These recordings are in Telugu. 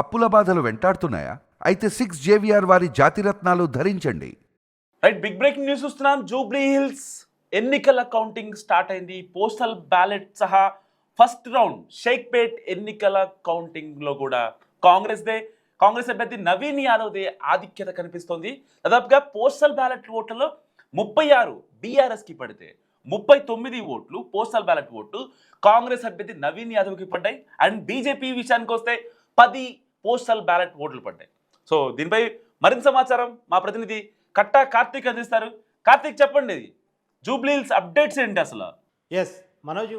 అప్పుల బాధలు వెంటాడుతున్నాయా? అయితే సిక్స్ జేవిఆర్ వారి జాతిరత్నాలు ధరించండి. రైట్ బిగ్ బ్రేకింగ్ న్యూస్ చూస్తున్నాం. జూబ్లీ హిల్స్ ఎన్నికల కౌంటింగ్ స్టార్ట్ అయింది. పోస్టల్ బ్యాలెట్ సహా ఫస్ట్ రౌండ్ షేక్పేట్ ఎన్నికల కౌంటింగ్లో కూడా కాంగ్రెస్ దే కాంగ్రెస్ అభ్యర్థి నవీన్ యాదవ్ దే ఆధిక్యత కనిపిస్తోంది. దాదాపుగా పోస్టల్ బ్యాలెట్ ఓట్లలో ముప్పై ఆరు బీఆర్ఎస్కి పడితే ముప్పై తొమ్మిది ఓట్లు పోస్టల్ బ్యాలెట్ ఓట్లు కాంగ్రెస్ అభ్యర్థి నవీన్ యాదవ్కి పడ్డాయి. అండ్ బీజేపీ విషయానికి వస్తే పది పోస్టల్ బ్యాలెట్ ఓట్లు పడ్డాయి. సో దీనిపై మరింత సమాచారం మా ప్రతినిధి కట్టా కార్తీక్ అందిస్తారు. కార్తీక్ చెప్పండి. ఇది జూబ్లీల్స్ అప్డేట్స్ ఏంటి అసలు? ఎస్ మనోజు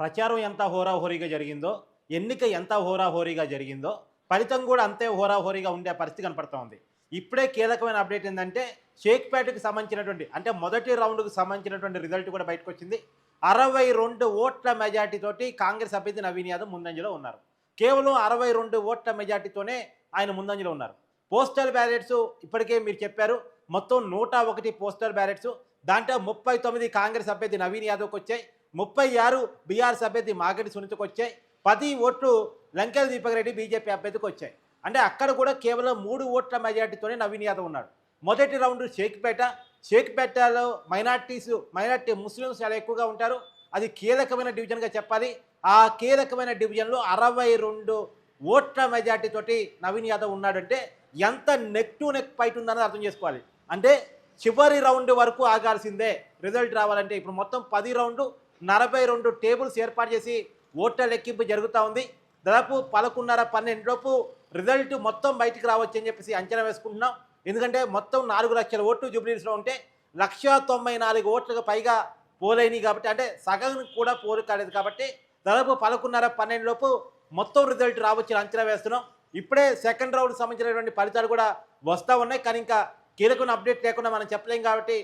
ప్రచారం ఎంత హోరాహోరీగా జరిగిందో ఎన్నిక ఎంత హోరాహోరీగా జరిగిందో ఫలితం కూడా అంతే హోరాహోరీగా ఉండే పరిస్థితి కనపడుతూ ఉంది. ఇప్పుడే కీలకమైన అప్డేట్ ఏంటంటే షేక్పేటకు సంబంధించినటువంటి అంటే మొదటి రౌండ్కి సంబంధించినటువంటి రిజల్ట్ కూడా బయటకు వచ్చింది అరవై రెండు ఓట్ల మెజార్టీతోటి కాంగ్రెస్ అభ్యర్థి నవీన్ యాదవ్ ముందంజలో ఉన్నారు. కేవలం అరవై రెండు ఓట్ల మెజార్టీతోనే ఆయన ముందంజలో ఉన్నారు. పోస్టల్ బ్యాలెట్స్ ఇప్పటికే మీరు చెప్పారు. మొత్తం నూట ఒకటి పోస్టల్ బ్యాలెట్స్. దాంట్లో ముప్పై తొమ్మిది కాంగ్రెస్ అభ్యర్థి నవీన్ యాదవ్కి వచ్చాయి. ముప్పై ఆరు బీఆర్ఎస్ అభ్యర్థి మాగడి సునీతకు వచ్చాయి. పది ఓట్లు లంకెల దీపక్ రెడ్డి బీజేపీ అభ్యర్థికి వచ్చాయి. అంటే అక్కడ కూడా కేవలం మూడు ఓట్ల మెజార్టీతోనే నవీన్ యాదవ్ ఉన్నాడు. మొదటి రౌండ్ షేక్పేట. షేక్పేటలో మైనార్టీస్ మైనార్టీ ముస్లిమ్స్ చాలా ఎక్కువగా ఉంటారు. అది కీలకమైన డివిజన్గా చెప్పాలి. ఆ కీలకమైన డివిజన్లో అరవై రెండు ఓట్ల మెజార్టీతోటి నవీన్ యాదవ్ ఉన్నాడంటే ఎంత నెక్ టు నెక్ ఫైట్ ఉందన్నది అర్థం చేసుకోవాలి. అంటే చివరి రౌండ్ వరకు ఆగాల్సిందే. రిజల్ట్ రావాలంటే ఇప్పుడు మొత్తం పది రౌండ్ నలభై రెండు టేబుల్స్ ఏర్పాటు చేసి ఓట్ల లెక్కింపు జరుగుతూ ఉంది. దాదాపు పదకొండున్నర పన్నెండులోపు రిజల్ట్ మొత్తం బయటికి రావచ్చు అని చెప్పేసి అంచనా వేసుకుంటున్నాం. ఎందుకంటే మొత్తం నాలుగు లక్షల ఓట్లు జూబ్లీస్లో ఉంటే లక్ష తొంభై నాలుగు ఓట్లకు పైగా పోలేని కాబట్టి అంటే సగం కూడా పోలు కాలేదు కాబట్టి దాదాపు పదకొండున్నర పన్నెండులోపు మొత్తం రిజల్ట్ రావచ్చు అంచనా వేస్తున్నాం. ఇప్పుడే సెకండ్ రౌండ్ సంబంధించినటువంటి ఫలితాలు కూడా వస్తూ ఉన్నాయి. కానీ ఇంకా కీలకమైన అప్డేట్ లేకుండా మనం చెప్పలేం కాబట్టి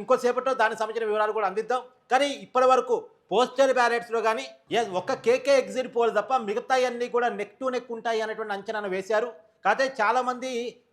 ఇంకోసేపట్లో దానికి సంబంధించిన వివరాలు కూడా అందిద్దాం. కానీ ఇప్పటి వరకు పోస్టల్ బ్యాలెట్స్లో కానీ ఎస్ ఒక్క కేకే ఎగ్జిట్ పోల్ తప్ప మిగతా అన్నీ కూడా నెక్ టు నెక్ ఉంటాయి అనేటువంటి అంచనాను వేశారు. కాకపోతే చాలామంది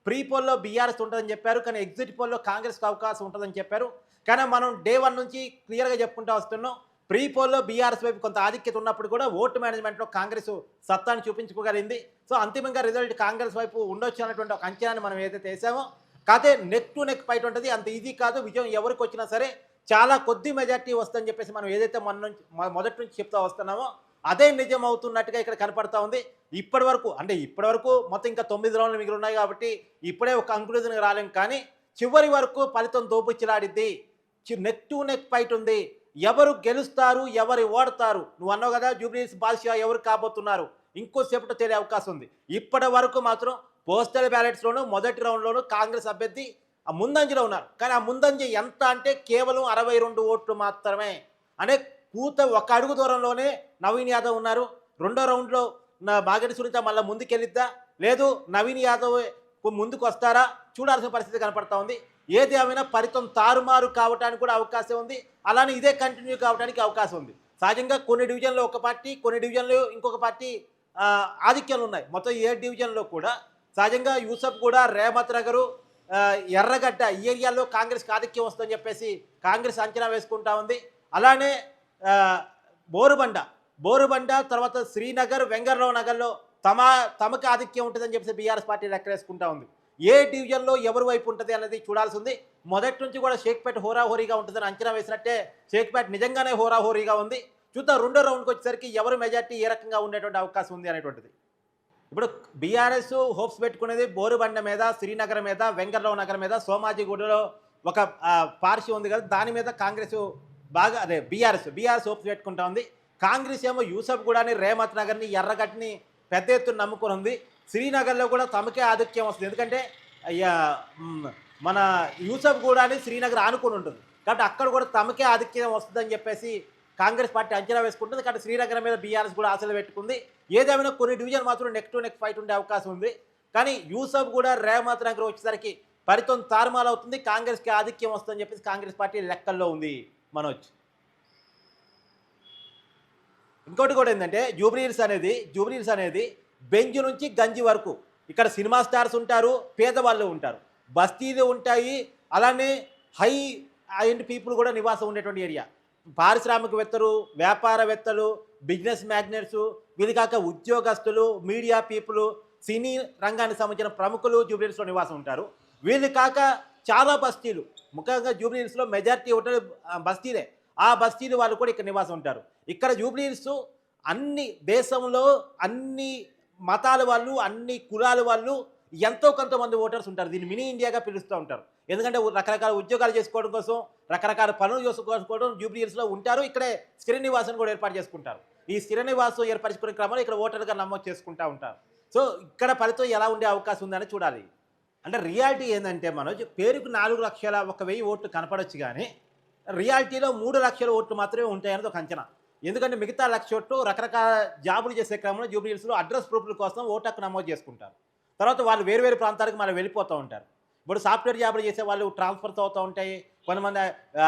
ప్రీ పోల్లో బీఆర్ఎస్ ఉంటుందని చెప్పారు. కానీ ఎగ్జిట్ పోల్లో కాంగ్రెస్కి అవకాశం ఉంటుందని చెప్పారు. కానీ మనం డే వన్ నుంచి క్లియర్గా చెప్పుకుంటూ వస్తున్నాం. ప్రీ పోల్లో బీఆర్ఎస్ వైపు కొంత ఆధిక్యత ఉన్నప్పుడు కూడా ఓటు మేనేజ్మెంట్లో కాంగ్రెస్ సత్తాను చూపించుకోగలిగింది సో అంతిమంగా రిజల్ట్ కాంగ్రెస్ వైపు ఉండొచ్చు అనేటువంటి ఒక అంచనాన్ని మనం ఏదైతే వేసామో కాకపోతే నెక్ టు నెక్ ఫైట్ ఉంటుంది. అంత ఈజీ కాదు. విజయం ఎవరికి వచ్చినా సరే చాలా కొద్ది మెజార్టీ వస్తుందని చెప్పేసి మనం ఏదైతే మన నుంచి మొదటి నుంచి చెప్తా వస్తున్నామో అదే నిజం అవుతున్నట్టుగా ఇక్కడ కనపడతా ఉంది. ఇప్పటి వరకు అంటే ఇప్పటి వరకు మొత్తం ఇంకా తొమ్మిది రౌండ్లు మిగిలి ఉన్నాయి కాబట్టి ఇప్పుడే ఒక కంక్లూజన్కి రాలేం కానీ చివరి వరకు ఫలితం దోపుచ్చిలాడిద్ది నెక్ టు నెక్ ఫైట్ ఉంది. ఎవరు గెలుస్తారు ఎవరు ఓడతారు? నువ్వు అన్నావు కదా జూబ్లీస్ బాద్షా ఎవరు కాబోతున్నారు? ఇంకోసేపటి తెలియ అవకాశం ఉంది. ఇప్పటి వరకు మాత్రం పోస్టల్ బ్యాలెట్స్లోనూ మొదటి రౌండ్లోనూ కాంగ్రెస్ అభ్యర్థి ఆ ముందంజలో ఉన్నారు. కానీ ఆ ముందంజ ఎంత అంటే కేవలం అరవై రెండు ఓట్లు మాత్రమే. అనే కూత ఒక అడుగు దూరంలోనే నవీన్ యాదవ్ ఉన్నారు. రెండో రౌండ్లో నా బాగటి సునీత మళ్ళీ ముందుకెళ్ళిద్దా? లేదు నవీన్ యాదవ్ ముందుకు వస్తారా చూడాల్సిన పరిస్థితి కనపడతా ఉంది. ఏది ఏమైనా ఫలితం తారుమారు కావడానికి కూడా అవకాశం ఉంది. అలానే ఇదే కంటిన్యూ కావడానికి అవకాశం ఉంది. సహజంగా కొన్ని డివిజన్లో ఒక పార్టీ కొన్ని డివిజన్లో ఇంకొక పార్టీ ఆధిక్యాలు ఉన్నాయి. మొత్తం ఏ డివిజన్లో కూడా సహజంగా యూసఫ్ కూడా రేమత్ నగరు ఎర్రగడ్డ ఈ ఏరియాలో కాంగ్రెస్కి ఆధిక్యం వస్తుందని చెప్పేసి కాంగ్రెస్ అంచనా వేసుకుంటా ఉంది. అలానే బోరుబండ బోరుబండ తర్వాత శ్రీనగర్ వెంగర్రావు నగర్లో తమ తమకు ఆధిక్యం ఉంటుందని చెప్పేసి బీఆర్ఎస్ పార్టీ లెక్కలేసుకుంటా ఉంది. ఏ డివిజన్లో ఎవరి వైపు ఉంటుంది అనేది చూడాల్సి ఉంది. మొదటి నుంచి కూడా షేక్పేట్ హోరాహోరీగా ఉంటుందని అంచనా వేసినట్టే షేక్పేట్ నిజంగానే హోరాహోరీగా ఉంది. చూద్దాం రెండో రౌండ్కి వచ్చేసరికి ఎవరు మెజార్టీ ఏ రకంగా ఉండేటువంటి అవకాశం ఉంది అనేటువంటిది. ఇప్పుడు బీఆర్ఎస్ హోప్స్ పెట్టుకునేది బోరుబండ మీద శ్రీనగర్ మీద వెంకటరావు నగర్ మీద సోమాజిగూడలో ఒక పార్షి ఉంది కదా దాని మీద కాంగ్రెస్ బాగా అదే బీఆర్ఎస్ బీఆర్ఎస్ హోప్స్ పెట్టుకుంటా ఉంది. కాంగ్రెస్ ఏమో యూసఫ్ గూడని రేమత్ నగర్ని ఎర్రగట్టిని పెద్ద ఎత్తున నమ్ముకుని ఉంది. శ్రీనగర్లో కూడా తమకే ఆధిక్యం వస్తుంది. ఎందుకంటే అయ్యా, మన యూసఫ్ గూడాని శ్రీనగర్ ఆనుకుని ఉంటుంది. కాబట్టి అక్కడ కూడా తమకే ఆధిక్యం వస్తుందని చెప్పేసి కాంగ్రెస్ పార్టీ అంచనా వేసుకుంటుంది. కాబట్టి శ్రీనగర్ మీద బీఆర్ఎస్ కూడా ఆశలు పెట్టుకుంది. ఏదేమైనా కొన్ని డివిజన్ మాత్రం నెక్ టు నెక్ ఫైట్ ఉండే అవకాశం ఉంది. కానీ యూసఫ్ కూడా రేమత్ నగర్ వచ్చేసరికి ఫలితం తారుమాలవుతుంది కాంగ్రెస్కి ఆధిక్యం వస్తుందని చెప్పేసి కాంగ్రెస్ పార్టీ లెక్కల్లో ఉంది మనోజ్. ఇంకోటి కూడా ఏంటంటే జూబ్లీహిల్స్ అనేది జూబ్లీహిల్స్ అనేది బెంజ్ నుంచి గంజి వరకు. ఇక్కడ సినిమా స్టార్స్ ఉంటారు పేదవాళ్ళు ఉంటారు. బస్తీలు ఉంటాయి అలానే హై అండ్ పీపుల్ కూడా నివాసం ఉండేటువంటి ఏరియా. పారిశ్రామికవేత్తలు వ్యాపారవేత్తలు బిజినెస్ మ్యాగ్నెట్స్ వీళ్ళు కాక ఉద్యోగస్తులు మీడియా పీపుల్ సినీ రంగానికి సంబంధించిన ప్రముఖులు జూబ్లీహిల్స్లో నివాసం ఉంటారు. వీళ్ళు కాక చాలా బస్తీలు. ముఖ్యంగా జూబ్లీహిల్స్లో మెజారిటీ హోటల్ బస్తీలే. ఆ బస్తీలు వాళ్ళు కూడా ఇక్కడ నివాసం ఉంటారు. ఇక్కడ జూబ్లీహిల్స్ అన్ని దేశంలో అన్ని మతాల వాళ్ళు అన్ని కులాల వాళ్ళు ఎంతో కొంతమంది ఓటర్స్ ఉంటారు. దీన్ని మినీ ఇండియాగా పిలుస్తూ ఉంటారు. ఎందుకంటే రకరకాల ఉద్యోగాలు చేసుకోవడం కోసం రకరకాల పనులు చేసుకోవడం జూబ్లీహిల్స్లో ఉంటారు. ఇక్కడే శ్రీనివాసన్ కూడా ఏర్పాటు చేసుకుంటారు. ఈ శ్రీనివాసం ఏర్పరచుకునే క్రమంలో ఇక్కడ ఓటర్గా నమోదు చేసుకుంటూ ఉంటారు. సో ఇక్కడ ఫలితం ఎలా ఉండే అవకాశం ఉందని చూడాలి. అంటే రియాలిటీ ఏంటంటే మనోజ్ పేరుకు నాలుగు లక్షల ఒక వెయ్యి ఓట్లు కనపడొచ్చు కానీ రియాలిటీలో మూడు లక్షల ఓట్లు మాత్రమే ఉంటాయన్నది ఒక అంచనా. ఎందుకంటే మిగతా లక్ష ఓట్లు రకరకాల జాబులు చేసే క్రమంలో జూబ్లీ హిల్స్లో అడ్రస్ ప్రూఫ్ల కోసం ఓటు హక్కు నమోదు చేసుకుంటారు. తర్వాత వాళ్ళు వేరు వేరు ప్రాంతాలకు మళ్ళీ వెళ్ళిపోతూ ఉంటారు. ఇప్పుడు సాఫ్ట్వేర్ జాబులు చేసే వాళ్ళు ట్రాన్స్ఫర్స్ అవుతూ ఉంటాయి. కొంతమంది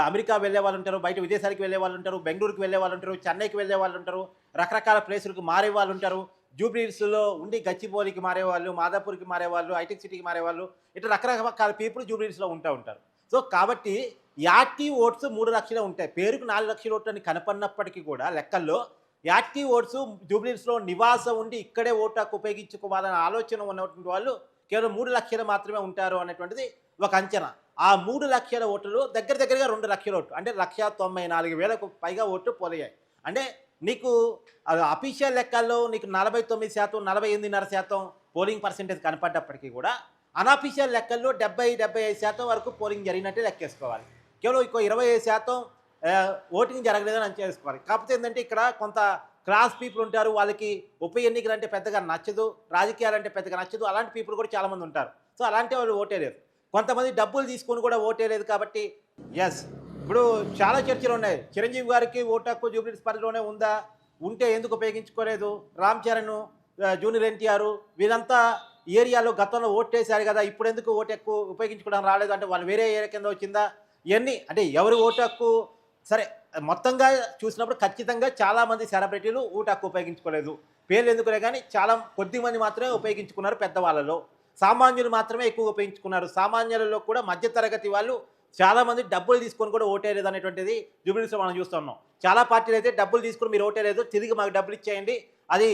అమెరికా వెళ్ళే వాళ్ళు ఉంటారు బయట విదేశాలకు వెళ్ళే వాళ్ళు ఉంటారు బెంగళూరుకి వెళ్ళే వాళ్ళు ఉంటారు చెన్నైకి వెళ్ళే వాళ్ళు ఉంటారు రకరకాల ప్లేసులకు మారే వాళ్ళు ఉంటారు. జూబ్లీస్లో ఉండి గచ్చిబౌలికి మారేవాళ్ళు మాదాపూర్కి మారేవాళ్ళు ఐటెక్ సిటీకి మారేవాళ్ళు ఇట్లా రకరకాల పీపుల్ జూబ్లీ ఉంటూ ఉంటారు. సో కాబట్టి యాక్టివ్ ఓట్స్ మూడు లక్షలే ఉంటాయి. పేరుకు నాలుగు లక్షల ఓట్లు అని కనపడినప్పటికీ కూడా లెక్కల్లో యాక్టివ్ ఓట్స్ జూబ్లీస్లో నివాసం ఉండి ఇక్కడే ఓటు హక్కు ఉపయోగించుకోవాలనే ఆలోచన ఉన్నటువంటి వాళ్ళు కేవలం మూడు లక్షలు మాత్రమే ఉంటారు అనేటువంటిది ఒక అంచనా. ఆ మూడు లక్షల ఓట్లు దగ్గర దగ్గరగా రెండు లక్షల ఓట్లు అంటే లక్ష తొంభై నాలుగు వేలకు పైగా ఓట్లు పోలయ్యాయి. అంటే నీకు అఫీషియల్ లెక్కల్లో నీకు నలభై తొమ్మిది శాతం నలభై ఎనిమిదిన్నర శాతం పోలింగ్ పర్సెంటేజ్ కనపడ్డప్పటికీ కూడా అనఫీషియల్ లెక్కల్లో డెబ్బై డెబ్బై ఐదు శాతం వరకు పోలింగ్ జరిగినట్టే లెక్కేసుకోవాలి. కేవలం ఇంకో ఇరవై ఐదు శాతం ఓటింగ్ జరగలేదని అని కాకపోతే ఏంటంటే ఇక్కడ కొంత క్లాస్ పీపుల్ ఉంటారు వాళ్ళకి ఉప ఎన్నికలు అంటే పెద్దగా నచ్చదు రాజకీయాలు అంటే పెద్దగా నచ్చదు అలాంటి పీపుల్ కూడా చాలామంది ఉంటారు. సో అలాంటి వాళ్ళు ఓటేయలేదు కొంతమంది డబ్బులు తీసుకొని కూడా ఓటేయలేదు కాబట్టి ఎస్ ఇప్పుడు చాలా చర్చలు ఉన్నాయి. చిరంజీవి గారికి ఓటు హక్కు జూబ్లీస్ పరిధిలోనే ఉందా? ఉంటే ఎందుకు ఉపయోగించుకోలేదు? రామ్ చరణ్ జూనియర్ ఎన్టీఆర్ వీరంతా ఏరియాలో గతంలో ఓటేశారు కదా ఇప్పుడు ఎందుకు ఓటు ఎక్కువ ఉపయోగించుకోవడం రాలేదు? అంటే వాళ్ళు వేరే ఏరియా కింద వచ్చిందా? ఇవన్నీ అంటే ఎవరి ఓటు హక్కు సరే మొత్తంగా చూసినప్పుడు ఖచ్చితంగా చాలామంది సెలబ్రిటీలు ఓటు హక్కు ఉపయోగించుకోలేదు. పేర్లు ఎందుకులే కానీ చాలా కొద్ది మంది మాత్రమే ఉపయోగించుకున్నారు పెద్దవాళ్ళలో. సామాన్యులు మాత్రమే ఎక్కువ ఉపయోగించుకున్నారు. సామాన్యులలో కూడా మధ్యతరగతి వాళ్ళు చాలామంది డబ్బులు తీసుకొని కూడా ఓటేయలేదు అనేటువంటిది జూబిలీస్లో మనం చూస్తున్నాం. చాలా పార్టీలు అయితే డబ్బులు తీసుకొని మీరు ఓటేయలేదు తిరిగి మాకు డబ్బులు ఇచ్చేయండి. అది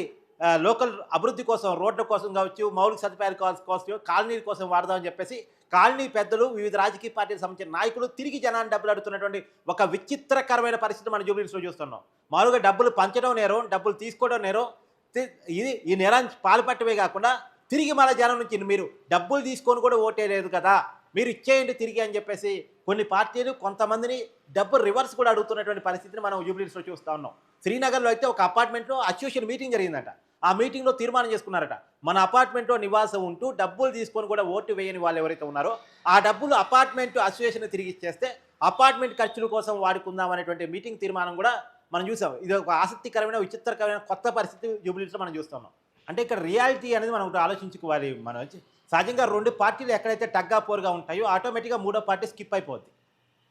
లోకల్ అభివృద్ధి కోసం రోడ్ల కోసం కావచ్చు మౌలిక సదుపాయాల కోసం కాలనీల కోసం వాడదామని చెప్పేసి కాలనీ పెద్దలు వివిధ రాజకీయ పార్టీలకు సంబంధించిన నాయకులు తిరిగి జనాన్ని డబ్బులు అడుగుతున్నటువంటి ఒక విచిత్రకరమైన పరిస్థితి మన జూబ్లీస్లో చూస్తున్నాం. మామూలుగా డబ్బులు పంచడం నేరం డబ్బులు తీసుకోవడం నేరం ఇది ఈ నేరాన్ని పాల్పట్టమే కాకుండా తిరిగి మన జనం నుంచి మీరు డబ్బులు తీసుకొని కూడా ఓటేయలేదు కదా మీరు ఇచ్చేయండి తిరిగి అని చెప్పేసి కొన్ని పార్టీలు కొంతమందిని డబ్బు రివర్స్ కూడా అడుగుతున్నటువంటి పరిస్థితిని మనం జూబ్లీస్లో చూస్తూ ఉన్నాం. శ్రీనగర్లో అయితే ఒక అపార్ట్మెంట్లో అసోసియేషన్ మీటింగ్ జరిగిందట. ఆ మీటింగ్లో తీర్మానం చేసుకున్నారట. మన అపార్ట్మెంట్లో నివాసం ఉంటూ డబ్బులు తీసుకొని కూడా ఓటు వేయని వాళ్ళు ఎవరైతే ఉన్నారో ఆ డబ్బులు అపార్ట్మెంట్ అసోసియేషన్ తిరిగి ఇచ్చేస్తే అపార్ట్మెంట్ ఖర్చుల కోసం వాడుకుందాం అనేటువంటి మీటింగ్ తీర్మానం కూడా మనం చూసాం. ఇది ఒక ఆసక్తికరమైన విచిత్రకరమైన కొత్త పరిస్థితి జూబ్లీస్లో మనం చూస్తున్నాం. అంటే ఇక్కడ రియాలిటీ అనేది మనం ఆలోచించుకోవాలి. మనం సహజంగా రెండు పార్టీలు ఎక్కడైతే టగ్గా పోరుగా ఉంటాయో ఆటోమేటిక్గా మూడో పార్టీ స్కిప్ అయిపోద్ది.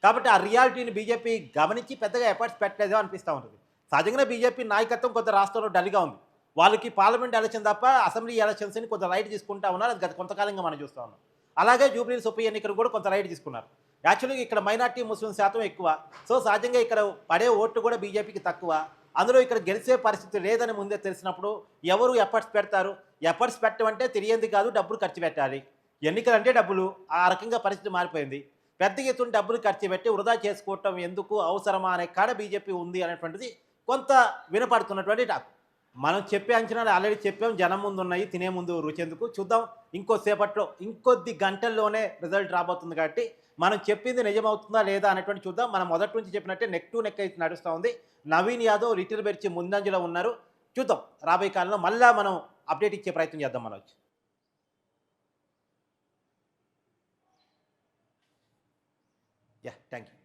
కాబట్టి ఆ రియాలిటీని బీజేపీ గమనించి పెద్దగా ఎఫర్ట్స్ పెట్టలేదో అనిపిస్తూ ఉంటుంది. సహజంగానే బీజేపీ నాయకత్వం కొంత రాష్ట్రంలో డల్గా ఉంది. వాళ్ళకి పార్లమెంట్ ఎలక్షన్ తప్ప అసెంబ్లీ ఎలక్షన్స్ని కొంత రైట్ తీసుకుంటా ఉన్నారు. అది గత కొంతకాలంగా మనం చూస్తూ ఉన్నాం. అలాగే జూబ్లీస్ ఉప ఎన్నికలు కూడా కొంత రైట్ తీసుకున్నారు. యాక్చువల్గా ఇక్కడ మైనార్టీ ముస్లిం శాతం ఎక్కువ. సో సహజంగా ఇక్కడ పడే ఓట్లు కూడా బీజేపీకి తక్కువ. అందులో ఇక్కడ గెలిచే పరిస్థితి లేదని ముందే తెలిసినప్పుడు ఎవరు ఎఫర్ట్స్ పెడతారు? ఎఫర్ట్స్ పెట్టమంటే తెలియంది కాదు డబ్బులు ఖర్చు పెట్టాలి. ఎన్నికలు అంటే డబ్బులు. ఆ రకంగా పరిస్థితి మారిపోయింది. పెద్ద ఎత్తున డబ్బులు ఖర్చు పెట్టి వృధా చేసుకోవటం ఎందుకు అవసరమా అనే కాడ బీజేపీ ఉంది అనేటువంటిది కొంత వినపడుతున్నటువంటి టాక్ మనం చెప్పే అంచనాలు ఆల్రెడీ చెప్పాం జనం ముందు ఉన్నాయి తినే ముందు రుచెందుకు చూద్దాం. ఇంకోసేపట్లో ఇంకొద్ది గంటల్లోనే రిజల్ట్ రాబోతుంది కాబట్టి మనం చెప్పింది నిజమవుతుందా లేదా అనేటువంటి చూద్దాం. మనం మొదటి నుంచి చెప్పినట్టే నెక్ టు నెక్ అయితే నడుస్తూ ఉంది. నవీన్ యాదవ్ లిటిల్ బెర్చి ముందంజలో ఉన్నారు. చూద్దాం. రాబోయే కాలంలో మళ్ళీ మనం అప్డేట్ ఇచ్చే ప్రయత్నం చేద్దాం Manoj. Yeah thank you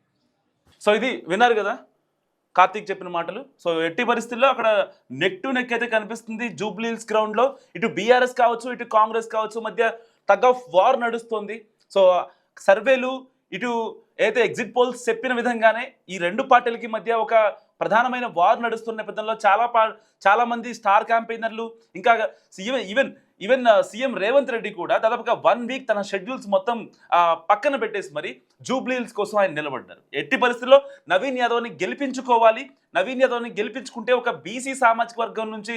so ఇది విన్నారు కదా? కార్తీక్ చెప్పిన మాటలు. సో ఎట్టి పరిస్థితుల్లో అక్కడ నెక్ టు నెక్ అయితే కనిపిస్తుంది. జూబ్లీల్స్ గ్రౌండ్లో ఇటు బీఆర్ఎస్ కావచ్చు ఇటు కాంగ్రెస్ కావచ్చు మధ్య టగ్ ఆఫ్ వార్ నడుస్తుంది. సో సర్వేలు ఇటు అయితే ఎగ్జిట్ పోల్స్ చెప్పిన విధంగానే ఈ రెండు పార్టీలకి మధ్య ఒక ప్రధానమైన వార్ నడుస్తున్న నేపథ్యంలో చాలా పా చాలా మంది స్టార్ క్యాంపెయినర్లు ఇంకా even even even CM Revanth Reddy కూడా దాదాపుగా వన్ వీక్ తన షెడ్యూల్స్ మొత్తం పక్కన పెట్టేసి మరి జూబ్లీహిల్స్ కోసం ఆయన నిలబడ్డారు. ఎట్టి పరిస్థితుల్లో నవీన్ యాదవ్ని గెలిపించుకోవాలి. నవీన్ యాదవ్ని గెలిపించుకుంటే ఒక బీసీ సామాజిక వర్గం నుంచి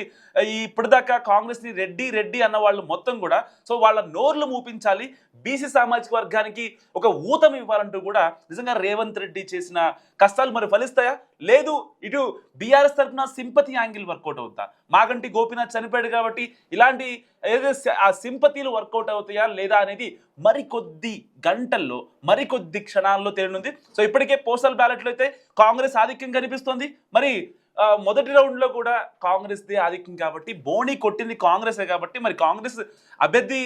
ఈ ఇప్పటిదాకా కాంగ్రెస్ని రెడ్డి రెడ్డి అన్న వాళ్ళు మొత్తం కూడా సో వాళ్ళ నోర్లు మూపించాలి. బీసీ సామాజిక వర్గానికి ఒక ఊతం ఇవ్వాలంటూ కూడా నిజంగా రేవంత్ రెడ్డి చేసిన కష్టాలు మరి ఫలిస్తాయా? లేదు ఇటు బీఆర్ఎస్ తరఫున సింపతి యాంగిల్ వర్కౌట్ అవుతా. మాగంటి గోపీనాథ్ చనిపోయాడు కాబట్టి ఇలాంటి ఏదో ఆ సింపతీలు వర్కౌట్ అవుతాయా లేదా అనేది మరికొద్ది గంటల్లో మరికొద్ది క్షణాల్లో తేలనుంది. సో ఇప్పటికే పోస్టల్ బ్యాలెట్లో అయితే కాంగ్రెస్ ఆధిక్యం కనిపిస్తోంది. మరి మొదటి రౌండ్లో కూడా కాంగ్రెస్దే ఆధిక్యం కాబట్టి బోణి కొట్టింది కాంగ్రెసే కాబట్టి మరి కాంగ్రెస్ అభ్యర్థి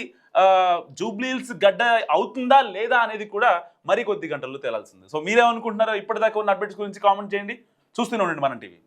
జూబ్లీల్స్ జూబ్లీహిల్స్ గడ్డ అవుతుందా లేదా అనేది కూడా మరికొద్ది గంటల్లో తేలాల్సింది. సో మీరేమనుకుంటున్నారో ఇప్పటిదాకా ఉన్న అప్డేట్స్ గురించి కామెంట్ చేయండి. చూస్తూనే ఉండండి మన టీవీ.